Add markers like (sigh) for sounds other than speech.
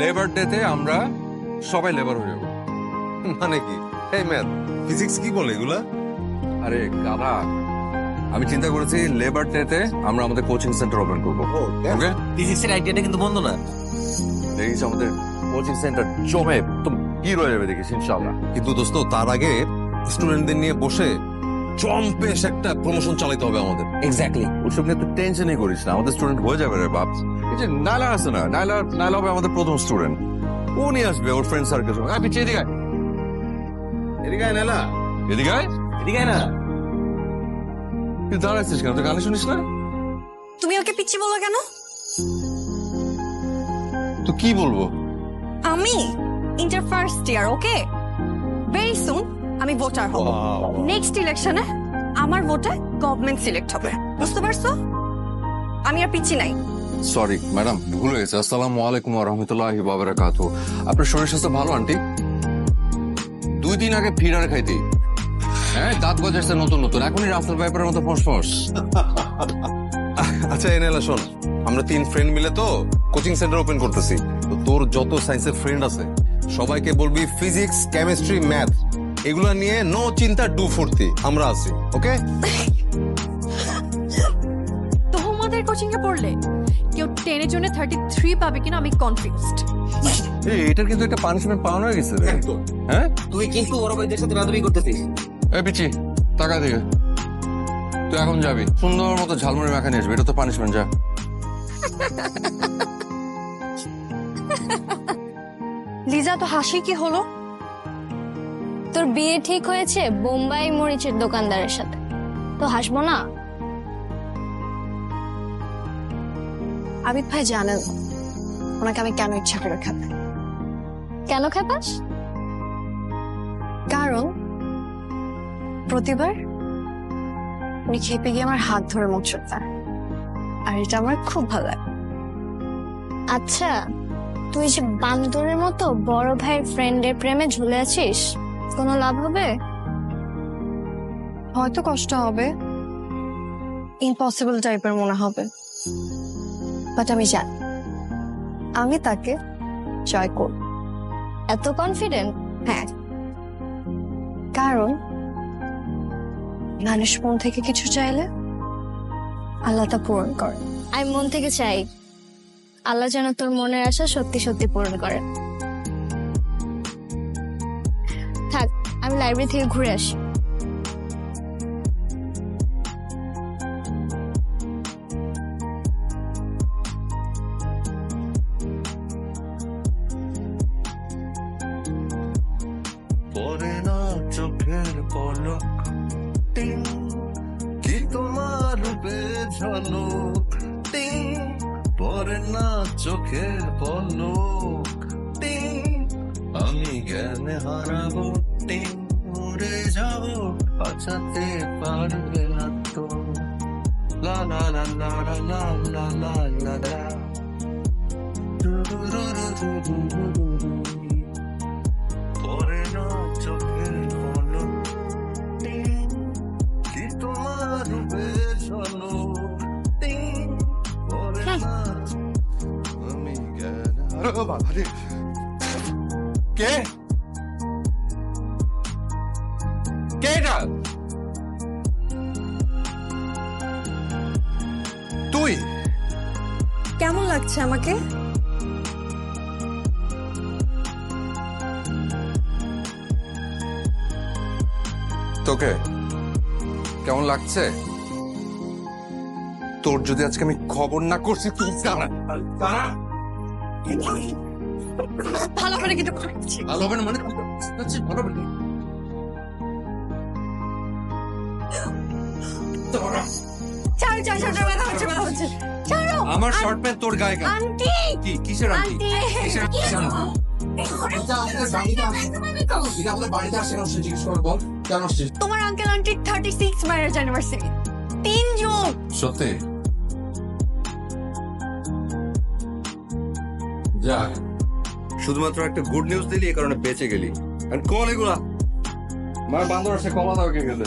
Labour ডেতে আমরা সবাই লেবার হয়ে যাব। মানে কি? এই ম্যাথ ফিজিক্স কি বলে এগুলা? আরে গাদা আমি চিন্তা করেছি লেবার ডেতে আমরা আমাদের কোচিং সেন্টার ওপেন করব। ওকে ফিজিক্সের আইডিয়াটা কিন্তু বন্ধ না। দেখিস আমাদের কোচিং সেন্টার জমে তো কি রয়ে যাবে দেখিস ইনশাল্লাহ কিন্তু দোস্ত তার আগে স্টুডেন্টদের নিয়ে বসে চম্পেশ একটা প্রমোশন চালাতে হবে আমাদের। এক্স্যাক্টলি ওসব নিয়ে তো টেনশনই করিস না। আমাদের স্টুডেন্ট হয়ে যাবে রে বাপ। এই যে আছে না হবে আমাদের প্রথম স্টুডেন্ট ও নিয়ে আসবে ওর ফ্রেন্ড সার্কেল হ্যাঁ পিছিয়ে এদিকে। এদিকে আয় নালা এদিকে আয়। এদিকে না। তুই দাঁড়াচ্ছিস কেন? তুই গানে শুনিস না? তুমি ওকে পিচ্ছি বলো কেন? তো কি বলব? আমি inter first year okay very soon আমি ভোটার হব। নেক্সট ইলেকশনে আমার ভোটে গভর্নমেন্ট সিলেক্ট হবে। বুঝতে পারছ? আমি আর পিচ্ছি নাই। সরি ম্যাডাম ভুল হয়েছে। আসসালামু আলাইকুম রহমতুল্লাহ বাবরাকাত আপনার শরীর স্বাস্থ্য ভালো আন্টি? দুই দিন আগে ফিরার খাইতে। হ্যাঁ দাঁত গজাচ্ছে নতুন নতুন। এখনই রাস্তার পাইপের মতো ফসফস। আচ্ছা এনেলা শোন। আমরা তিন ফ্রেন্ড মিলে তো কোচিং সেন্টার ওপেন করতেছি। তো তোর যত সায়েন্সের ফ্রেন্ড আছে সবাইকে বলবি ফিজিক্স কেমিস্ট্রি ম্যাথ এগুলা নিয়ে নো চিন্তা ডু ফুর্তি। আমরা আছি ওকে (laughs) তোমাদের কোচিং এ পড়লে কেউ টেনের জন্য থার্টি থ্রি পাবে কিনা আমি কনফিউজড এই এটার কিন্তু একটা পানিশমেন্ট পাওয়ানো হয়ে গেছে রে। হ্যাঁ? তুই কিন্তু ওর ভাইদের সাথে বাদবি করতেছিস। এই পিচি টাকা দিয়ে তুই এখন যাবি। সুন্দর মতো ঝালমুড়ি মাখা নিয়ে আসবি এটা তো পানিশমেন্ট যা। লিজা তো হাসি কি হলো? তোর বিয়ে ঠিক হয়েছে বোম্বাই মরিচের দোকানদারের সাথে। তো হাসবো না? আবিদ ভাই জানেন ওনাকে আমি কেন ইচ্ছা করে খাবে? কেন খেপাস কারণ প্রতিবার উনি খেপে গিয়ে আমার হাত ধরে মুখ দেয় আর এটা আমার খুব ভালো লাগে। আচ্ছা তুই যে বান্দরের মতো বড় ভাইয়ের ফ্রেন্ডের প্রেমে ঝুলে আছিস কোনো লাভ হবে? হয়তো কষ্ট হবে। ইম্পসিবল টাইপের মনে হবে। বাট আমি জানি আমি তাকে জয় করব। এত কনফিডেন্ট হ্যাঁ। কারণ মানুষ মন থেকে কিছু চাইলে আল্লাহ তা পূরণ করে। আমি মন থেকে চাই আল্লাহ যেন তোর মনের আশা সত্যি সত্যি পূরণ করে। থাক আমি লাইব্রেরি থেকে ঘুরে আসি। পলক টিং, কি তোমার রূপে ঝলক টিং, পরে না চোখের পলক। টিং, আমি জ্ঞানে হারাবো। টিং উড়ে যাব। বাঁচাতে পারবে না তো। লা লা লা লা লা লা লা লা লা দু জ্ঞান হারাবো কে? কে এটা? তুই? কেমন লাগছে আমাকে? তোকে? কেমন লাগছে? তোর যদি আজকে আমি খবর না করছি তুই দাঁড়া দাঁড়া। ভালো করে কিন্তু ভালো হবে না মানে ভালো হবে না। ছাড়ো ছাড়ো ছাড়ো ব্যথা হচ্ছে ব্যথা হচ্ছে। ছাড়ো আমার শর্ট প্যান্ট তোর গায়ে কেন? আন্টি! কি কিসের আন্টি? আন্টি! কিসের তোমার আঙ্কেল আন্টির থার্টি সিক্স ম্যারেজ অ্যানিভার্সারি তিনজন। সত্যি? যাক, শুধুমাত্র একটা গুড নিউজ দিলি এই কারণে বেঁচে গেলি। আর কল এগুলা? মানে বান্দর আছে কমা দাও কে গেলে